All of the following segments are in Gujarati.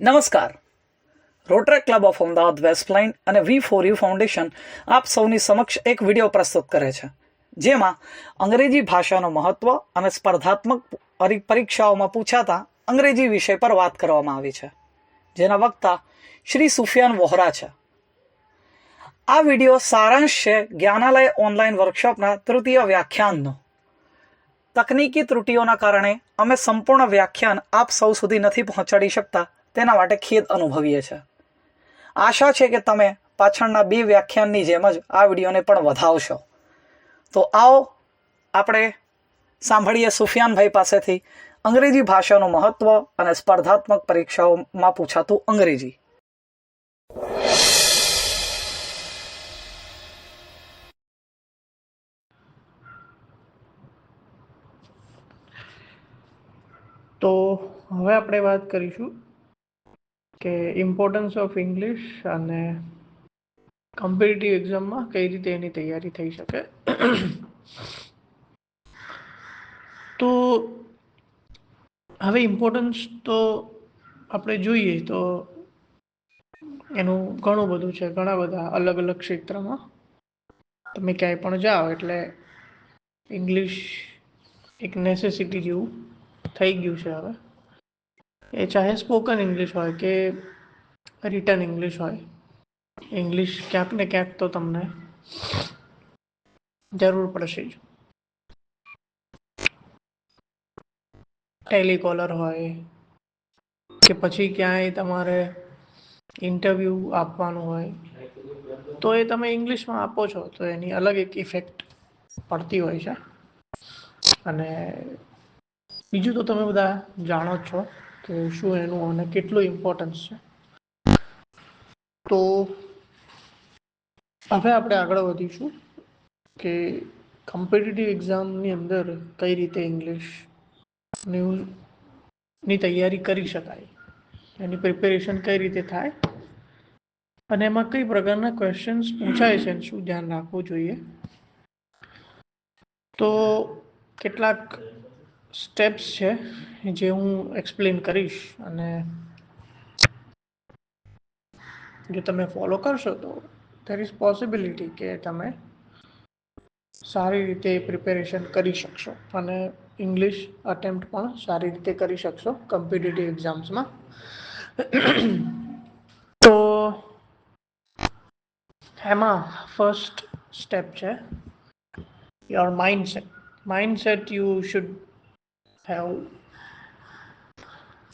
નમસ્કાર. Rotaract club of Ahmedabad Westline અને વી ફોર યુ ફાઉન્ડેશન આપ સૌની સમક્ષ એક વીડિયો પ્રસ્તુત કરે છે. જેમાં અંગ્રેજી ભાષાનું મહત્વ અને સ્પર્ધાત્મક પરી- પરીક્ષાઓમાં પૂછાતા અંગ્રેજી વિષય પર વાત કરવામાં આવી છે. જેના વક્તા શ્રી સુફિયાન વોહરા છે. આ વીડિયો સારાંશ છે જ્ઞાનાલય ઓનલાઈન વર્કશોપના તૃતીય વ્યાખ્યાનનો. તકનીકી ત્રુટીઓના કારણે અમે સંપૂર્ણ વ્યાખ્યાન આપ સૌ સુધી નથી પહોંચાડી શકતા. તેના માટે ખેદ અનુભવીએ છીએ આશા છે કે તમે પાછળના બે વ્યાખ્યાનની જેમ જ આ વિડીયોને પણ વધાવશો. તો આવો આપણે સાંભળીએ સુફિયાનભાઈ પાસેથી અંગ્રેજી ભાષાનું મહત્વ અને સ્પર્ધાત્મક પરીક્ષાઓમાં પૂછાતું અંગ્રેજી. તો હવે આપણે વાત કરીશું કે ઇમ્પોર્ટન્સ ઓફ ઇંગ્લિશ અને કમ્પિટિટિવ એક્ઝામમાં કઈ રીતે એની તૈયારી થઈ શકે. તો હવે ઇમ્પોર્ટન્સ તો આપણે જોઈએ તો એનું ઘણું બધું છે, ઘણા બધા અલગ અલગ ક્ષેત્રમાં. તમે ક્યાંય પણ જાઓ એટલે ઇંગ્લિશ એક નેસેસિટી જેવું થઈ ગયું છે હવે. એ ચાહે સ્પોકન ઇંગ્લિશ હોય કે રિટર્ન ઇંગ્લિશ હોય? ઇંગ્લિશ ક્યાંક ને ક્યાંક તો તમને જરૂર પડશે જ. ટેલિકોલર હોય કે પછી ક્યાંય તમારે ઇન્ટરવ્યૂ આપવાનું હોય, તો એ તમે ઇંગ્લિશમાં આપો છો, તો એની અલગ એક ઇફેક્ટ પડતી હોય છે. અને બીજું તો તમે બધા જાણો જ છો. કે શું એનું અને કેટલું ઇમ્પોર્ટન્સ છે? તો હવે આપણે આગળ વધીશું કે કોમ્પિટિટિવ એક્ઝામની અંદર કઈ રીતે ઇંગ્લિશની તૈયારી કરી શકાય, એની પ્રિપેરેશન કઈ રીતે થાય અને એમાં કઈ પ્રકારના ક્વેશ્ચન્સ પૂછાય છે શું ધ્યાન રાખવું જોઈએ. તો કેટલાક સ્ટેપ્સ છે જે હું એક્સપ્લેન કરીશ અને જો તમે ફોલો કરશો તો ધેર ઇઝ પોસિબિલિટી કે તમે સારી રીતે પ્રિપેરેશન કરી શકશો અને ઇંગ્લિશ અટેમ્પ્ટ પણ સારી રીતે કરી શકશો કોમ્પિટિટિવ એક્ઝામ્સમાં તો એમાં ફર્સ્ટ સ્ટેપ છે your mindset mindset you should have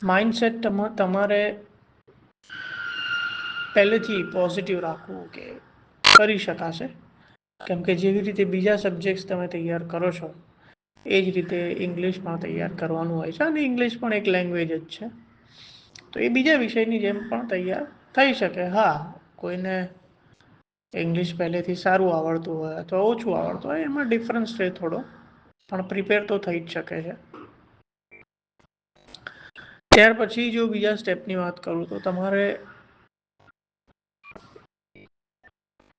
mindset તમારે પહેલેથી પોઝિટિવ રાખવું કે કરી શકાશે? કેમ કે જેવી રીતે બીજા સબ્જેક્ટ્સ તમે તૈયાર કરો છો, એ જ રીતે ઇંગ્લિશમાં તૈયાર કરવાનું હોય છે અને ઇંગ્લિશ પણ એક લેંગ્વેજ જ છે. તો એ બીજા વિષયની જેમ પણ તૈયાર થઈ શકે. હા, કોઈને ઇંગ્લિશ પહેલેથી સારું આવડતું હોય અથવા ઓછું આવડતું હોય, એમાં ડિફરન્સ રહે થોડો, પણ પ્રિપેર તો થઈ જ શકે છે. ત્યાર પછી જો બીજા સ્ટેપની વાત કરું તો તમારે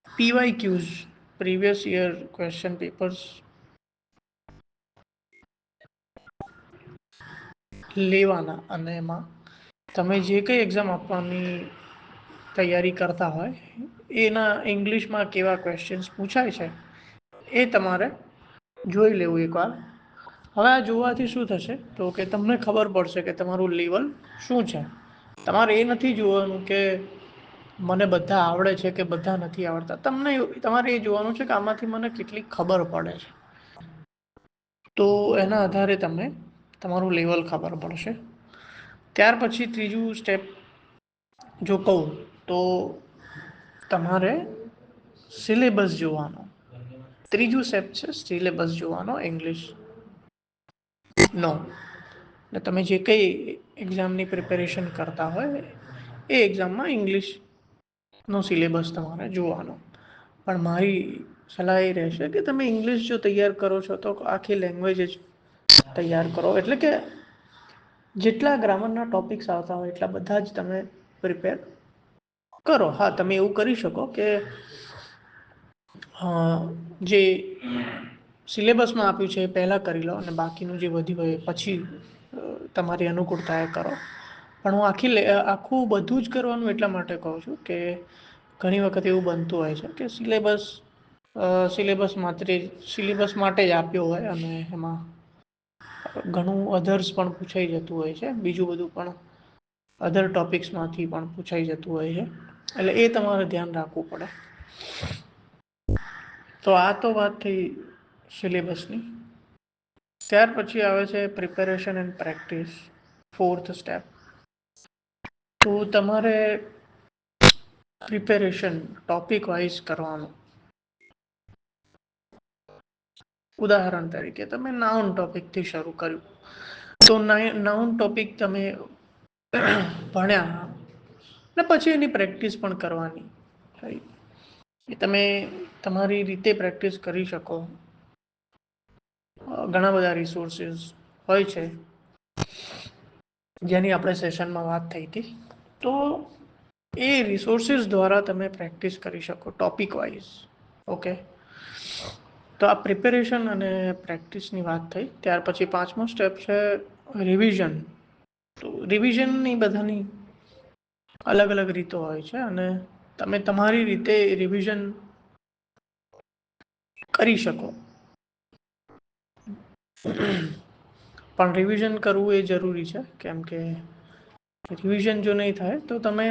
P Y Qs, previous year question papers, લેવાના અને એમાં તમે જે કંઈ એક્ઝામ આપવાની તૈયારી કરતા હોય, એના ઇંગ્લિશમાં કેવા ક્વેશ્ચન્સ પૂછાય છે, એ તમારે જોઈ લેવું એકવાર. હવે આ જોવાથી શું થશે? તો કે તમને ખબર પડશે કે તમારું લેવલ શું છે. તમારે એ નથી જોવાનું કે મને બધા આવડે છે કે બધા નથી આવડતા. તમને તમારે એ જોવાનું છે કે આમાંથી મને કેટલી ખબર પડે છે. તો એના આધારે તમે તમારું લેવલ ખબર પડશે. ત્યાર પછી ત્રીજું સ્ટેપ જો કહું, તો તમારે સિલેબસ જોવાનો. ત્રીજું સ્ટેપ છે સિલેબસ જોવાનો ઇંગ્લિશ નો. એટલે તમે જે કંઈ એક્ઝામની પ્રિપેરેશન કરતા હોય, એ એક્ઝામમાં ઇંગ્લિશનો સિલેબસ તમારે જોવાનો. પણ મારી સલાહ એ રહેશે કે તમે ઇંગ્લિશ જો તૈયાર કરો છો, તો આખી લેંગ્વેજ જ તૈયાર કરો. એટલે કે જેટલા ગ્રામરના ટોપિક્સ આવતા હોય, એટલા બધા જ તમે પ્રિપેર કરો. હા, તમે એવું કરી શકો કે જે સિલેબસમાં આપ્યું છે એ પહેલાં કરી લો અને બાકીનું જે વધ્યું હોય પછી તમારી અનુકૂળતા એ કરો. પણ હું આખી આખું બધું જ કરવાનું એટલા માટે કહું છું કે ઘણી વખત એવું બનતું હોય છે કે સિલેબસ સિલેબસ માત્ર સિલેબસ માટે જ આપ્યો હોય અને એમાં ઘણું અધર્સ પણ પૂછાઈ જતું હોય છે. બીજું બધું પણ અધર ટોપિક્સમાંથી પણ પૂછાઈ જતું હોય છે. એટલે એ તમારે ધ્યાન રાખવું પડે. તો આ તો વાત થઈ સિલેબસની. ત્યાર પછી આવે છે preparation and practice fourth step તો તમારે પ્રિપેરેશન ટોપિક વાઇઝ કરવાનું. ઉદાહરણ તરીકે તમે નાઉન ટોપિકથી શરૂ કર્યું. તો નાઉન ટોપિક તમે ભણ્યા ને પછી એની પ્રેક્ટિસ પણ કરવાની? તમે તમારી રીતે પ્રેક્ટિસ કરી શકો. ઘણા બધા રિસોર્સિસ હોય છે. જેની આપણે સેશનમાં વાત થઈ હતી. તો એ રિસોર્સિસ દ્વારા તમે પ્રેક્ટિસ કરી શકો ટોપિક વાઇઝ ઓકે તો આ પ્રિપેરેશન અને પ્રેક્ટિસની વાત થઈ. ત્યાર પછી પાંચમો સ્ટેપ છે રિવિઝન તો રિવિઝનની બધાની અલગ અલગ રીતો હોય છે અને તમે તમારી રીતે રિવિઝન કરી શકો. પણ રિવિઝન કરવું એ જરૂરી છે. કેમ કે રિવિઝન જો નહીં થાય તો તમે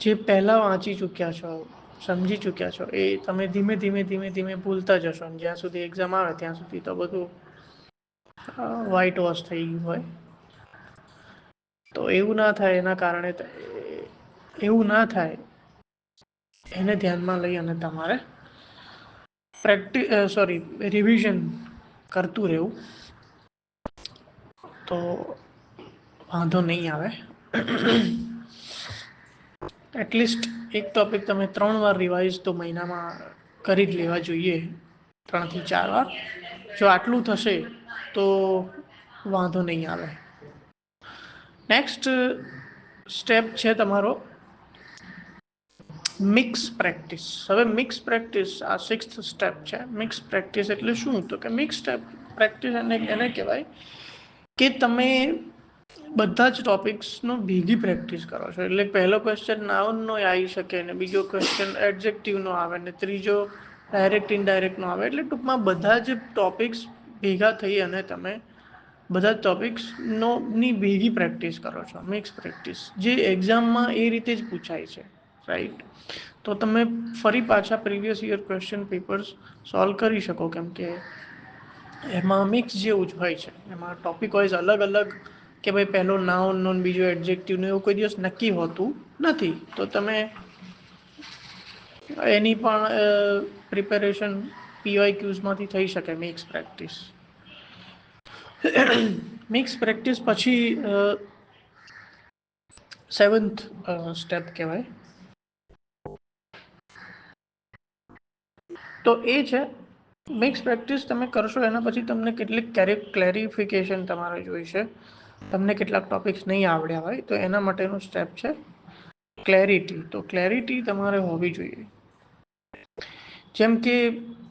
જે પહેલા વાંચી ચૂક્યા છો, સમજી ચૂક્યા છો, એ તમે ધીમે ધીમે ધીમે ધીમે ભૂલતા જશો અને જ્યાં સુધી એક્ઝામ આવે ત્યાં સુધી તો બધું વ્હાઇટ વોશ થઈ ગયું હોય. તો એવું ના થાય, એના કારણે એવું ના થાય. એને ધ્યાનમાં લઈ અને તમારે પ્રેક્ટિ સોરી રિવિઝન કરતું રહેવું. તો વાંધો નહીં આવે. એટલીસ્ટ એક ટોપિક તમે ત્રણ વાર રિવાઇઝ તો મહિનામાં કરી જ લેવા જોઈએ, ત્રણથી ચાર વાર. જો આટલું થશે તો વાંધો નહીં આવે. નેક્સ્ટ સ્ટેપ છે તમારો મિક્સ પ્રેક્ટિસ હવે મિક્સ પ્રેક્ટિસ આ સિક્સ્થ સ્ટેપ છે. મિક્સ પ્રેક્ટિસ એટલે શું? તો કે મિક્સ સ્ટેપ પ્રેક્ટિસ એને એને કહેવાય કે તમે બધા જ ટોપિક્સનો ભેગી પ્રેક્ટિસ કરો છો. એટલે પહેલો ક્વેશ્ચન નાઉનનો આવી શકે ને બીજો ક્વેશ્ચન એડજેક્ટિવનો આવે ને ત્રીજો ડાયરેક્ટ ઇનડાયરેક્ટનો આવે. એટલે ટૂંકમાં બધા જ ટોપિક્સ ભેગા થઈ અને તમે બધા ટોપિક્સનો ની ભેગી પ્રેક્ટિસ કરો છો. મિક્સ પ્રેક્ટિસ જે એક્ઝામમાં એ રીતે જ પૂછાય છે. રાઈટ. તો તમે ફરી પાછા previous year question papers solve કરી શકો કેમ કે એમાં મિક્સ જેવું જ હોય છે. એમાં ટોપિક વાઇઝ અલગ અલગ કે ભાઈ પહેલો નાઉન નોન બીજો એડજેક્ટિવ ને એવું કોઈ દિવસ નક્કી હોતું નથી. તો તમે એની પણ પ્રિપેરેશન પીવાય ક્યુઝમાંથી થઈ શકે મિક્સ પ્રેક્ટિસ મિક્સ પ્રેક્ટિસ પછી સેવન્થ સ્ટેપ કહેવાય. તો એ છે મિક્સ પ્રેક્ટિસ તમે કરશો એના પછી તમને કેટલીક ક્લેરિફિકેશન તમારે જોઈશે. તમને કેટલાક ટોપિક્સ નહીં આવડ્યા હોય, તો એના માટેનું સ્ટેપ છે ક્લેરિટી તો ક્લેરિટી તમારે હોવી જોઈએ. જેમ કે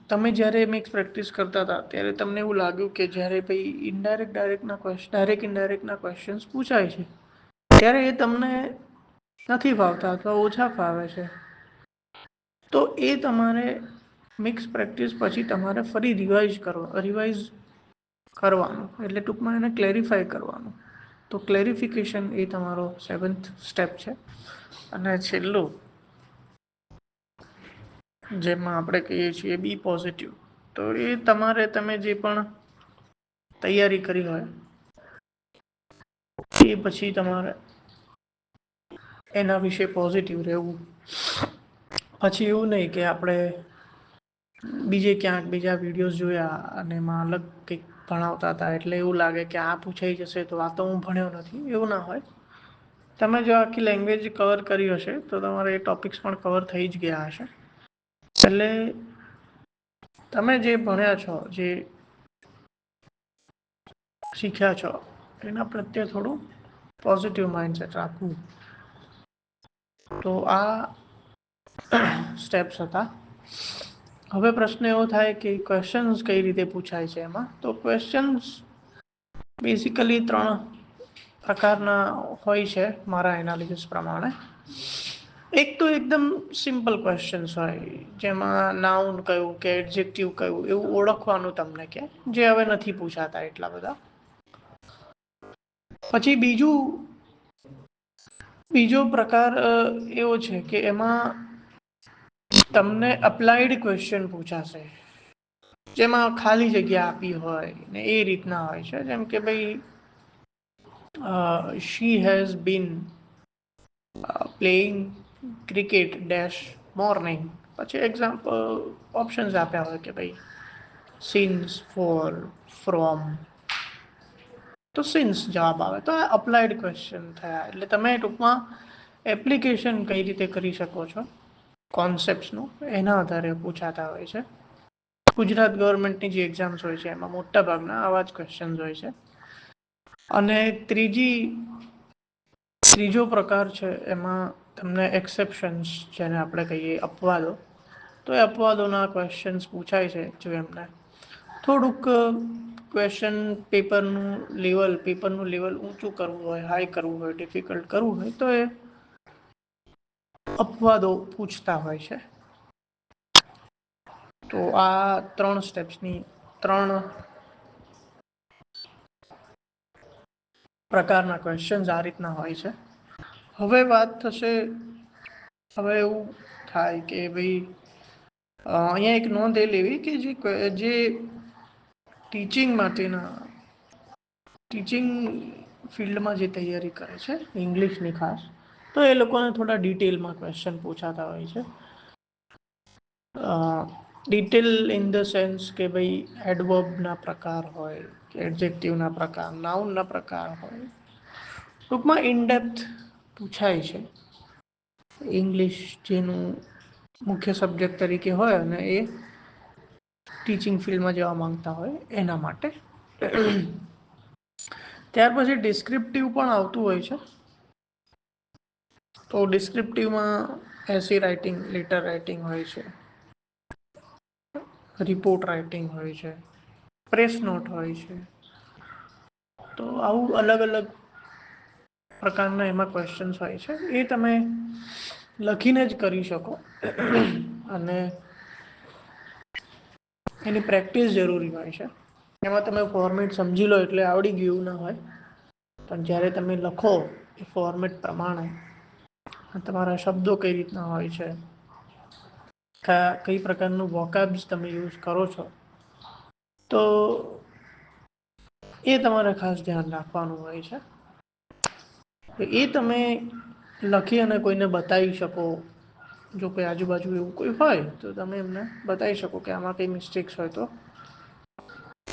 તમે જ્યારે મિક્સ પ્રેક્ટિસ કરતા હતા, ત્યારે તમને એવું લાગ્યું કે જ્યારે ભાઈ ઇનડાયરેક્ટ ડાયરેક્ટના ક્વેશ્ચન ડાયરેક્ટ ઇનડાયરેક્ટના ક્વેશ્ચન્સ પૂછાય છે, ત્યારે એ તમને નથી ફાવતા અથવા ઓછા ફાવે છે. તો એ તમારે મિક્સ પ્રેક્ટિસ પછી તમારે ફરી રિવાઇઝ કરવા રિવાઇઝ કરવાનું. એટલે ટૂંકમાં એને ક્લેરિફાય કરવાનું. તો ક્લેરિફિકેશન એ તમારો સેવન્થ સ્ટેપ છે. અને છેલ્લું, જેમાં આપણે કહીએ છીએ બી પોઝિટિવ તો એ તમારે તમે જે પણ તૈયારી કરી હોય, એ પછી તમારે એના વિશે પોઝિટિવ રહેવું. પછી એવું નહીં કે આપણે બીજે ક્યાંક બીજા વિડીયોઝ જોયા અને એમાં અલગ કંઈક ભણાવતા હતા એટલે એવું લાગે કે આ પૂછાઈ જશે તો આ તો હું ભણ્યો નથી, એવું ના હોય. તમે જો આખી લેંગ્વેજ કવર કરી હશે તો તમારે એ ટોપિક્સ પણ કવર થઈ જ ગયા હશે. એટલે તમે જે ભણ્યા છો, જે શીખ્યા છો, એના પ્રત્યે થોડું પોઝિટિવ માઇન્ડસેટ રાખવું. તો આ સ્ટેપ્સ હતા. હવે પ્રશ્ન એવો થાય કે ક્વેશ્ચન્સ કઈ રીતે પૂછાય છે એમાં? તો ક્વેશ્ચન્સ બેઝિકલી ત્રણ પ્રકારના હોય છે મારા એનાલિસિસ પ્રમાણે. એક તો એકદમ સિમ્પલ ક્વેશ્ચન્સ હોય, જેમાં નાઉન કયું કે એડજેક્ટિવ કયું એવું ઓળખવાનું તમને કે, જે હવે નથી પૂછાતા એટલા બધા. પછી બીજું, બીજો પ્રકાર એવો છે કે એમાં તમને અપ્લાઈડ ક્વેશ્ચન પૂછાશે. જેમાં ખાલી જગ્યા આપી હોય ને એ રીતના હોય છે. જેમ કે ભાઈ she has been playing cricket dash morning પછી એક્ઝામ્પલ ઓપ્શન્સ આપ્યા હોય કે ભાઈ સિન્સ ફોર ફ્રોમ તો સિન્સ જવાબ આવે. તો આ અપ્લાઈડ ક્વેશ્ચન થયા. એટલે તમે ટૂંકમાં એપ્લિકેશન કઈ રીતે કરી શકો છો? કોન્સેપ્ટ્સનું એના આધારે પૂછાતા હોય છે. ગુજરાત ગવર્મેન્ટની જે એક્ઝામ્સ હોય છે, એમાં મોટા ભાગના આવા જ ક્વેશ્ચન્સ હોય છે. અને ત્રીજી, ત્રીજો પ્રકાર છે, એમાં તમને એક્સેપ્શન્સ જેને આપણે કહીએ અપવાદો, તો એ અપવાદોના ક્વેશ્ચન્સ પૂછાય છે જો એમને. થોડુંક ક્વેશ્ચન પેપરનું લેવલ પેપરનું લેવલ ઊંચું કરવું હોય હાઈ કરવું હોય ડિફિકલ્ટ કરવું હોય, તો એ અપવાદો પૂછતા હોય છે. તો આ ત્રણ સ્ટેપ્સની ત્રણ પ્રકારના ક્વેશ્ચન્સ આ રીતના હોય છે. હવે વાત થશે, હવે એવું થાય કે ભાઈ અહીંયા એક નોંધ એ લેવી કે જે જે ટીચિંગ માટેના ટીચિંગ ફિલ્ડમાં જે તૈયારી કરે છે ઇંગ્લિશની ખાસ તો એ લોકોને થોડા ડિટેલમાં ક્વેશ્ચન પૂછાતા હોય છે. ડિટેલ ઇન ધ સેન્સ કે ભાઈ એડવર્બના પ્રકાર હોય, કે એડજેક્ટિવના પ્રકાર, નાઉનના પ્રકાર હોય. ટૂંકમાં ઇનડેપ્થ પૂછાય છે. ઇંગ્લિશ જેનું મુખ્ય સબ્જેક્ટ તરીકે હોય અને એ ટીચિંગ ફિલ્ડમાં જવા માંગતા હોય એના માટે. ત્યાર પછી ડિસ્ક્રિપ્ટિવ પણ આવતું હોય છે. તો ડિસ્ક્રિપ્ટિવમાં એસી રાઇટિંગ લેટર રાઇટિંગ હોય છે. રિપોર્ટ રાઇટિંગ હોય છે. પ્રેસ નોટ હોય છે. તો આવું અલગ અલગ પ્રકારના એમાં ક્વેશ્ચન્સ હોય છે. એ તમે લખીને જ કરી શકો. અને એની પ્રેક્ટિસ જરૂરી હોય છે. એમાં તમે ફોર્મેટ સમજી લો એટલે આવડી ગયું ના હોય. પણ જ્યારે તમે લખો, એ ફોર્મેટ પ્રમાણે તમારા શબ્દો કઈ રીતના હોય છે? કઈ પ્રકારનું વોકાબ્સ તમે યુઝ કરો છો? તો એ તમારે ખાસ ધ્યાન રાખવાનું હોય છે. એ તમે લખી અને કોઈને બતાવી શકો. જો કોઈ આજુબાજુ એવું કોઈ હોય, તો તમે એમને બતાવી શકો કે આમાં કંઈ મિસ્ટેક્સ હોય તો.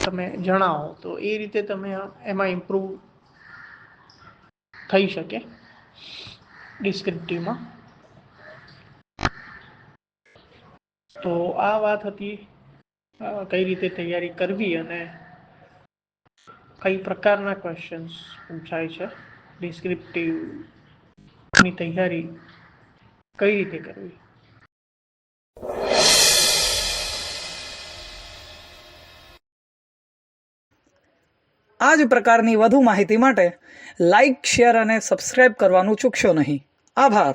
તમે જણાવો, તો એ રીતે તમે એમાં ઇમ્પ્રૂવ થઈ શકે. ડિસ્ક્રિપ્ટિવમાં તો આ વાત હતી કઈ રીતે તૈયારી કરવી અને કઈ પ્રકારના ક્વેશ્ચન્સ પૂછાય છે. ડિસ્ક્રિપ્ટિવની તૈયારી કઈ રીતે કરવી? આ જ પ્રકારની વધુ માહિતી માટે લાઇક શેર અને સબસ્ક્રાઇબ કરવાનું ચૂકશો નહીં. આભાર.